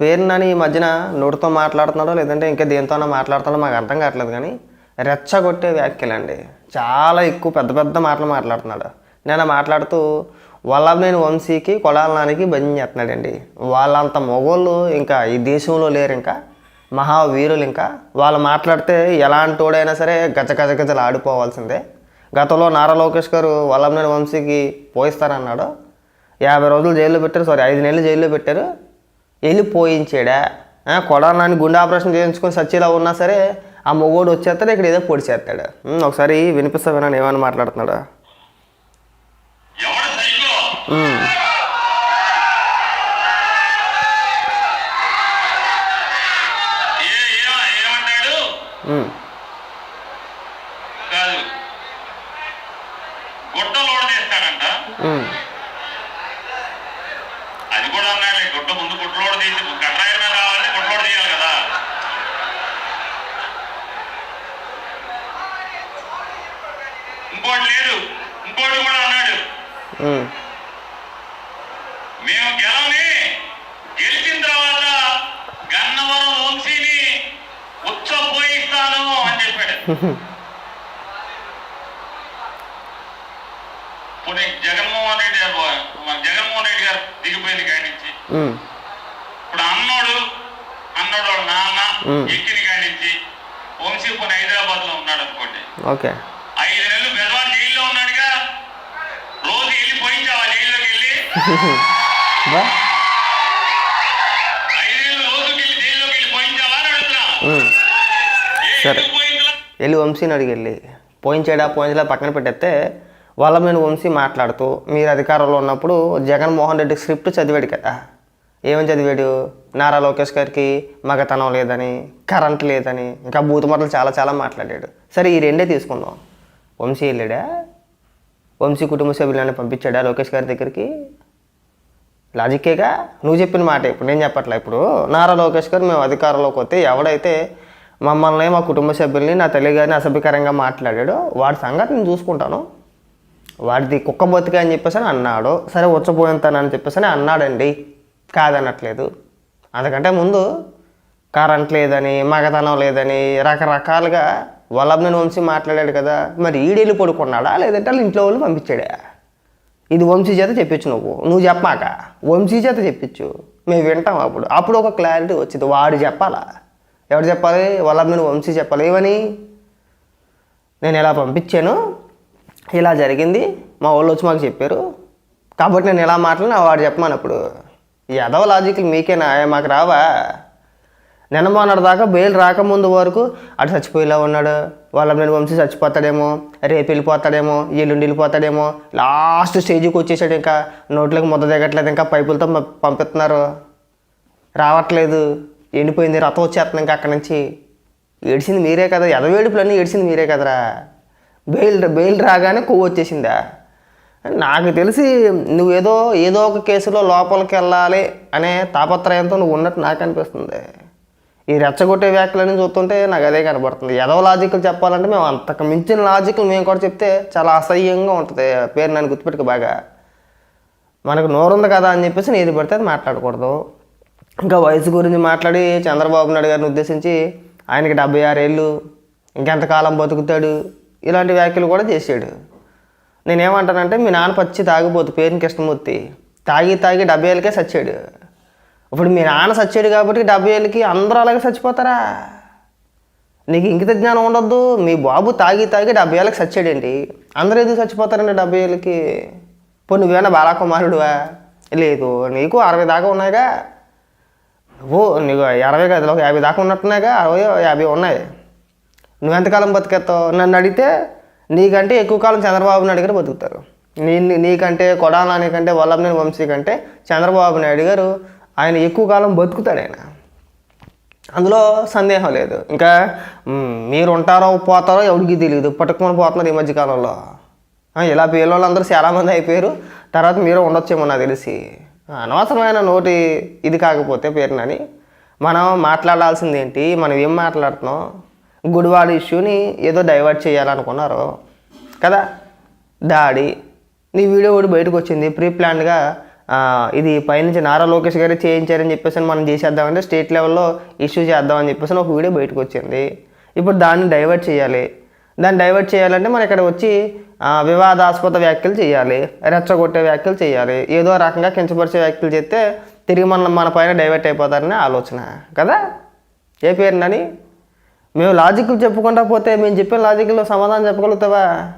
పేరునని ఈ మధ్యన నోటితో మాట్లాడుతున్నాడో లేదంటే ఇంకా దేనితోనో మాట్లాడుతున్నాడో మాకు అర్థం కావట్లేదు కానీ రెచ్చగొట్టే వ్యాఖ్యలండి. చాలా ఎక్కువ పెద్ద పెద్ద మాటలు మాట్లాడుతున్నాడు. నేను మాట్లాడుతూ వల్లభనేని వంశీకి కొడాల నానికి బంద్ చేస్తున్నాడండి. వాళ్ళంత మొగోళ్ళు ఇంకా ఈ దేశంలో లేరు ఇంకా మహావీరులు ఇంకా. వాళ్ళు మాట్లాడితే ఎలాంటి వాడైనా సరే గజ గజ గజలు ఆడిపోవాల్సిందే. గతంలో నారా లోకేష్ గారు వల్లభనేని వంశీకి పోయిస్తారన్నాడు. యాభై రోజులు జైల్లో పెట్టారు సారీ ఐదు నెలలు జైల్లో పెట్టారు. వెళ్ళి పోయించాడా? కొడాలని గుండె ఆపరేషన్ చేయించుకొని సచ్చిలా ఉన్నా సరే ఆ మొగోడు వచ్చేస్తాడు ఇక్కడ ఏదో పొడి చేస్తాడు ఒకసారి వినిపిస్తా విన్నాను ఏమని మాట్లాడుతున్నాడు ఎవడు సైకో ఉమ్, ఏ ఏ- ఏమంటాడు ఉమ్, కాదు గుట్ట లోడదీస్తాడంట ఉమ్, అది కూడా అన్నాడు గుట్ట ముందు గుట్టలోడ తీసి కట్రాయి మీద రావాలంటే గుట్టలోడ తీయాలి కదా ఇంకోటి లేదు ఇంకోటి కూడా అన్నాడు ఉమ్, మేము గెలవని గెలిచిన తర్వాత గన్నవరం వంశీని ఉచ్చపోయిస్తాను జగన్మోహన్ రెడ్డి గారు జగన్మోహన్ రెడ్డి గారు దిగిపోయింది ఇప్పుడు అన్నోడు నాన్న. ఎక్కిన వంశీ హైదరాబాద్లో ఉన్నాడు అనుకోండి. ఓకే. ఐదు నెలలు బెదవాడ జైల్లో ఉన్నాడుగా. రోజు వెళ్ళి పోయించావా జైల్లోకి వెళ్ళి. రోజుకి వెళ్ళి జైల్లోకి వెళ్ళి పోయించావా అని అడుగుతున్నా సరే. వెళ్ళి వంశీని అడిగి వెళ్ళి పోయించాడా పోయించడా పక్కన పెట్టేస్తే వాళ్ళ మీద వంశీ మాట్లాడుతూ మీరు అధికారంలో ఉన్నప్పుడు జగన్మోహన్ రెడ్డి స్క్రిప్ట్ చదివాడు కదా. ఏమని చదివాడు? నారా లోకేష్ గారికి మగతనం లేదని కరెంట్ లేదని ఇంకా బూతుమాటలు చాలా చాలా మాట్లాడాడు. సరే ఈ రెండే తీసుకుందాం. వంశీ వెళ్ళాడా? వంశీ కుటుంబ సభ్యులని పంపించాడా లోకేష్ గారి దగ్గరికి? లాజిక్కేగా? నువ్వు చెప్పిన మాట ఇప్పుడు నేను చెప్పట్లే ఇప్పుడు? నారా లోకేష్ గారు మేము అధికారంలోకి వస్తే ఎవడైతే మమ్మల్ని మా కుటుంబ సభ్యుల్ని నా తల్లి గారిని అసభ్యకరంగా మాట్లాడాడు. వాడి సంగతి నేను చూసుకుంటాను. వాడిది కుక్క బతిక అని చెప్పేసి అని అన్నాడు. సరే వచ్చపోయింతానని చెప్పేసి అని అన్నాడండి. కాదనట్లేదు. అందుకంటే ముందు కరెంట్ లేదని మగతనం లేదని రకరకాలుగా వల్లభనేని వంశీ మాట్లాడాడు కదా. మరి ఈడేళ్ళు పడుకున్నాడా? లేదంటే వాళ్ళ ఇంట్లో వాళ్ళు పంపించాడా? ఇది వంశీ చేత చెప్పించు నువ్వు. నువ్వు చెప్పాక. వంశీ చేత చెప్పించు. మేము వింటాం అప్పుడు. అప్పుడు ఒక క్లారిటీ వచ్చింది. వాడు చెప్పాలా? ఎవడు చెప్పాలి? వాళ్ళ మీద వంశీ చెప్పాలి. ఏమని నేను ఇలా పంపించాను ఇలా జరిగింది. మా వాళ్ళు వచ్చి మాకు చెప్పారు. కాబట్టి నేను ఇలా మాట్లాడినా వాడు చెప్పమని అప్పుడు ఎదవ లాజిక్లు మీకేనా మాకు రావా? నిన్న మొన్నటి దాకా బెయిల్ రాకముందు వరకు అటు చచ్చిపోయేలా ఉన్నాడు. వాళ్ళ నేను వంశీ చచ్చిపోతాడేమో రేపు వెళ్ళిపోతాడేమో ఎల్లుండి వెళ్ళిపోతాడేమో లాస్ట్ స్టేజ్కి వచ్చేసాడు ఇంకా. నోట్లోకి ముద్ద దిగట్లేదు ఇంకా పైపులతో పంపిస్తున్నారు. రావట్లేదు. ఎండిపోయింది రథం వచ్చేస్తుంది ఇంకా అక్కడి నుంచి. ఏడిసింది మీరే కదా ఎదవేడుపులన్నీ ఏడిసింది మీరే కదరా. బెయిల్ బెయిల్ రాగానే కొవ్వు వచ్చేసిందా? నాకు తెలిసి నువ్వేదో ఏదో ఒక కేసులో లోపలికి వెళ్ళాలి అనే తాపత్రయంతో నువ్వు ఉన్నట్టు నాకు అనిపిస్తుంది. ఈ రెచ్చగొట్టే వ్యాఖ్యలని చూస్తుంటే నాకు అదే కనబడుతుంది. ఏదో లాజికల్ చెప్పాలంటే మేము అంతకు మించిన లాజిక్లు మేము కూడా చెప్తే చాలా అసహ్యంగా ఉంటుంది. పేరు నన్ను గుర్తుపెట్టుకు బాగా. మనకు నోరుంది కదా అని చెప్పేసి నేను ఏది పడితే అది మాట్లాడకూడదు. ఇంకా వయసు గురించి మాట్లాడి చంద్రబాబు నాయుడు గారిని ఉద్దేశించి ఆయనకి డెబ్బై ఆరేళ్ళు ఇంకెంతకాలం బతుకుతాడు ఇలాంటి వ్యాఖ్యలు కూడా చేసాడు నేనేమంటానంటే మీ నాన్న పచ్చి తాగిపోతు పేరుని కృష్ణమూర్తి తాగి తాగి డెబ్బై ఏళ్ళకే చచ్చాడు ఇప్పుడు మీ నాన్న చచ్చాడు కాబట్టి డెబ్బై ఏళ్ళకి అందరూ అలాగే చచ్చిపోతారా నీకు ఇంకిత జ్ఞానం ఉండొద్దు మీ బాబు తాగి తాగి డెబ్బై ఏళ్ళకి చచ్చాడండి అందరూ ఎందుకు చచ్చిపోతారండి డెబ్బై ఏళ్ళకి? ఇప్పుడు నువ్వేనా బాలకుమారుడువా? లేదు నీకు అరవై దాకా ఉన్నాయిగా. ఓ నీకు అరవై గదిలో ఒక యాభై దాకా ఉన్నట్టున్నాయిగా అరవై యాభై ఉన్నాయి. నువ్వెంతకాలం బతికేస్తావు? నన్ను అడిగితే నీకంటే ఎక్కువ కాలం చంద్రబాబు నాయుడు గారు బతుకుతారు. నీ నీకంటే కొడాలని కంటే వల్లభనేని వంశీ కంటే చంద్రబాబు నాయుడు గారు ఆయన ఎక్కువ కాలం బతుకుతాడు ఆయన. అందులో సందేహం లేదు. ఇంకా మీరు ఉంటారో పోతారో ఎవరికి తెలియదు పట్టుకుని పోతున్నారు ఈ మధ్యకాలంలో ఇలా పేర్ల వాళ్ళందరూ చాలామంది అయిపోయారు. తర్వాత మీరు ఉండొచ్చేమో నాకు తెలిసి. అనవసరమైన నోటి ఇది కాకపోతే పేరునని మనం మాట్లాడాల్సింది ఏంటి మనం ఏం మాట్లాడుతున్నాం? గుడివాడ ఇష్యూని ఏదో డైవర్ట్ చేయాలనుకున్నారు కదా? దాడి. నీ వీడియో కూడా బయటకు వచ్చింది. ప్రీ ప్లాన్గా ఇది పైనుంచి నారా లోకేష్ గారే చేయించారని చెప్పేసి మనం చేసేద్దామంటే స్టేట్ లెవెల్లో ఇష్యూ చేద్దామని చెప్పేసి ఒక వీడియో బయటకు వచ్చింది. ఇప్పుడు దాన్ని డైవర్ట్ చేయాలి. దాన్ని డైవర్ట్ చేయాలంటే మనం ఇక్కడ వచ్చి వివాదాస్పద వ్యాఖ్యలు చేయాలి రెచ్చగొట్టే వ్యాఖ్యలు చేయాలి ఏదో రకంగా కించపరిచే వ్యాఖ్యలు చేస్తే తిరిగి మన మన పైన డైవర్ట్ అయిపోతారని ఆలోచన కదా? ఏ పేరునని మేము లాజిక్లు చెప్పుకుంటా పోతే మేము చెప్పిన లాజిక్లో సమాధానం చెప్పగలుగుతావా?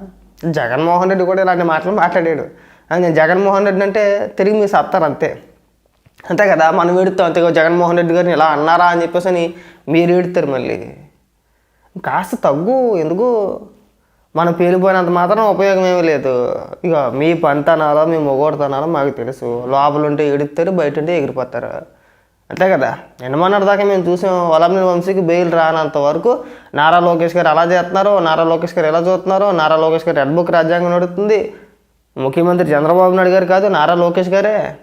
జగన్మోహన్ రెడ్డి కూడా ఇలాంటి మాటలు మాట్లాడాడు. అని నేను జగన్మోహన్ రెడ్డి అంటే తిరిగి మీరు సత్తారు అంతే. అంతే కదా? మనం వేడుతాం అంతే జగన్మోహన్ రెడ్డి గారిని ఇలా అన్నారా అని చెప్పేసి అని మీరు ఏడుతారు మళ్ళీ. కాస్త తగ్గు ఎందుకు? మనం పేలిపోయినంత మాత్రం ఉపయోగం ఏమీ లేదు. ఇక మీ పంతనాలో మీ మొగోడుతనాలో మాకు తెలుసు. లోపల ఉంటే ఎడుతారు బయట ఉంటే ఎగిరిపోతారు. అంతే కదా? ఎన్నమన్నర దాకా మేము చూసాం వలంని వంశీకి బెయిల్ రానంత వరకు నారా లోకేష్ గారు అలా చేస్తున్నారు నారా లోకేష్ గారు ఎలా చూస్తున్నారు నారా లోకేష్ గారు రెడ్ బుక్ రాజ్యాంగం నడుతుంది ముఖ్యమంత్రి చంద్రబాబు నాయుడు గారు కాదు నారా లోకేష్ గారే.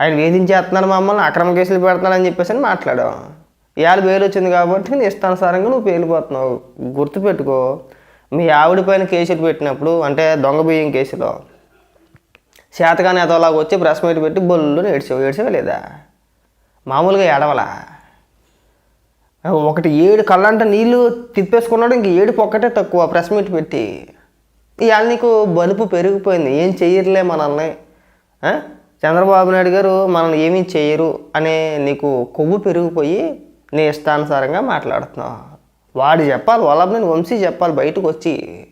ఆయన వేధించేస్తున్నారు మమ్మల్ని అక్రమ కేసులు పెడుతున్నాడని చెప్పేసి అని మాట్లాడాం. ఇవాళ బెయిల్ వచ్చింది కాబట్టి నీ ఇష్టానుసారంగా నువ్వు పేలిపోతున్నావు. గుర్తుపెట్టుకో. మీ ఆవిడ పైన కేసులు పెట్టినప్పుడు అంటే దొంగ బియ్యం కేసులో శాతకాన్ని ఎదవలాగా వచ్చి ప్రెస్ మీట్ పెట్టి బొల్లు ఏడ్చావు ఏడ్చావా లేదా మామూలుగా ఏడవలా? ఒకటి ఏడు కళ్ళంట నీళ్ళు తిప్పేసుకున్నాడు ఇంక ఏడు పొక్కటే తక్కువ ప్రెస్ మీట్ పెట్టి. ఇవాళ నీకు బలుపు పెరిగిపోయింది ఏం చెయ్యరులే మనల్ని? చంద్రబాబు నాయుడు గారు మనల్ని ఏమీ చేయరు అనే నీకు కొవ్వు పెరిగిపోయి నీ ఇష్టానుసారంగా మాట్లాడుతున్నావు. వాడు చెప్పాలి వాళ్ళని వంశీ చెప్పాలి బయటకు వచ్చి.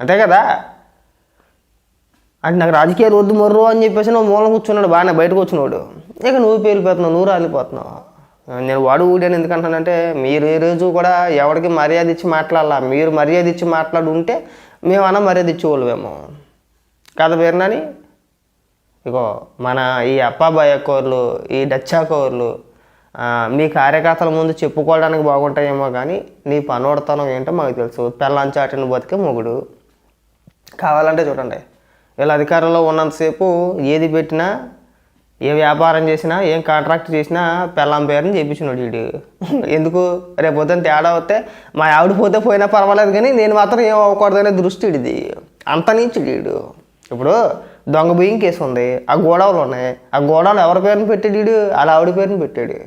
అంతే కదా? అంటే నాకు రాజకీయాలు వద్దు మొర్రు అని చెప్పేసి నువ్వు మూలం కూర్చున్నాడు బాగానే బయటకు వచ్చినాడు. ఇక నువ్వు పేలిపోతున్నావు నువ్వు రాలిపోతున్నావు నేను వాడు ఊడాను ఎందుకంటానంటే మీరు ఏ రోజు కూడా ఎవరికి మర్యాద ఇచ్చి మాట్లాడాలా. మీరు మర్యాద ఇచ్చి మాట్లాడు ఉంటే మేమన్నా మర్యాద ఇచ్చేవాళ్ళమేమో. కదా పేరునని? ఇగో మన ఈ అప్పాబాయ కోర్లు ఈ డచ్చా కూరలు మీ కార్యకర్తల ముందు చెప్పుకోవడానికి బాగుంటాయేమో కానీ నీ పనోడతనం ఏంటో మాకు తెలుసు. పెళ్ళంచాటిని బతికే మొగుడు. కావాలంటే చూడండి. వీళ్ళ అధికారంలో ఉన్నంతసేపు ఏది పెట్టినా ఏ వ్యాపారం చేసినా ఏం కాంట్రాక్ట్ చేసినా పెళ్ళాం పేరుని చేయించినాడు వీడు ఎందుకు? రేపు పొద్దున్న తేడా వస్తే మా ఆవిడ పోతే పోయినా పర్వాలేదు కానీ నేను మాత్రం ఏం అవ్వకూడదనే దృష్టి ఇది అంత నీచుడు వీడు ఇప్పుడు దొంగ బియ్యం కేసు ఉంది ఆ గోడవలు ఉన్నాయి. ఆ గోడవలు ఎవరి పేరుని పెట్టాడు వీడు వాళ్ళ ఆవిడ పేరుని పెట్టాడు.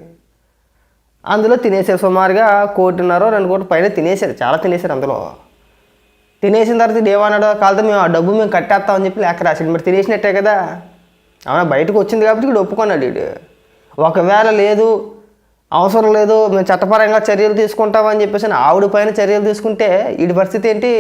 అందులో తినేసారు సుమారుగా కోటిన్నర రెండు కోట్ల పైన తినేశారు. చాలా తినేశారు అందులో. తినేసిన తర్వాత ఇది కాలతో మేము ఆ డబ్బు మేము కట్టేస్తామని చెప్పి లేక రాశాడు. మరి తినేసినట్టే కదా. అవునా బయటకు వచ్చింది కాబట్టి ఇక్కడ ఒప్పుకున్నాడు వీడు. ఒకవేళ లేదు అవసరం లేదు మేము చట్టపరంగా చర్యలు తీసుకుంటామని చెప్పేసి ఆవిడ పైన చర్యలు తీసుకుంటే వీడి పరిస్థితి ఏంటి?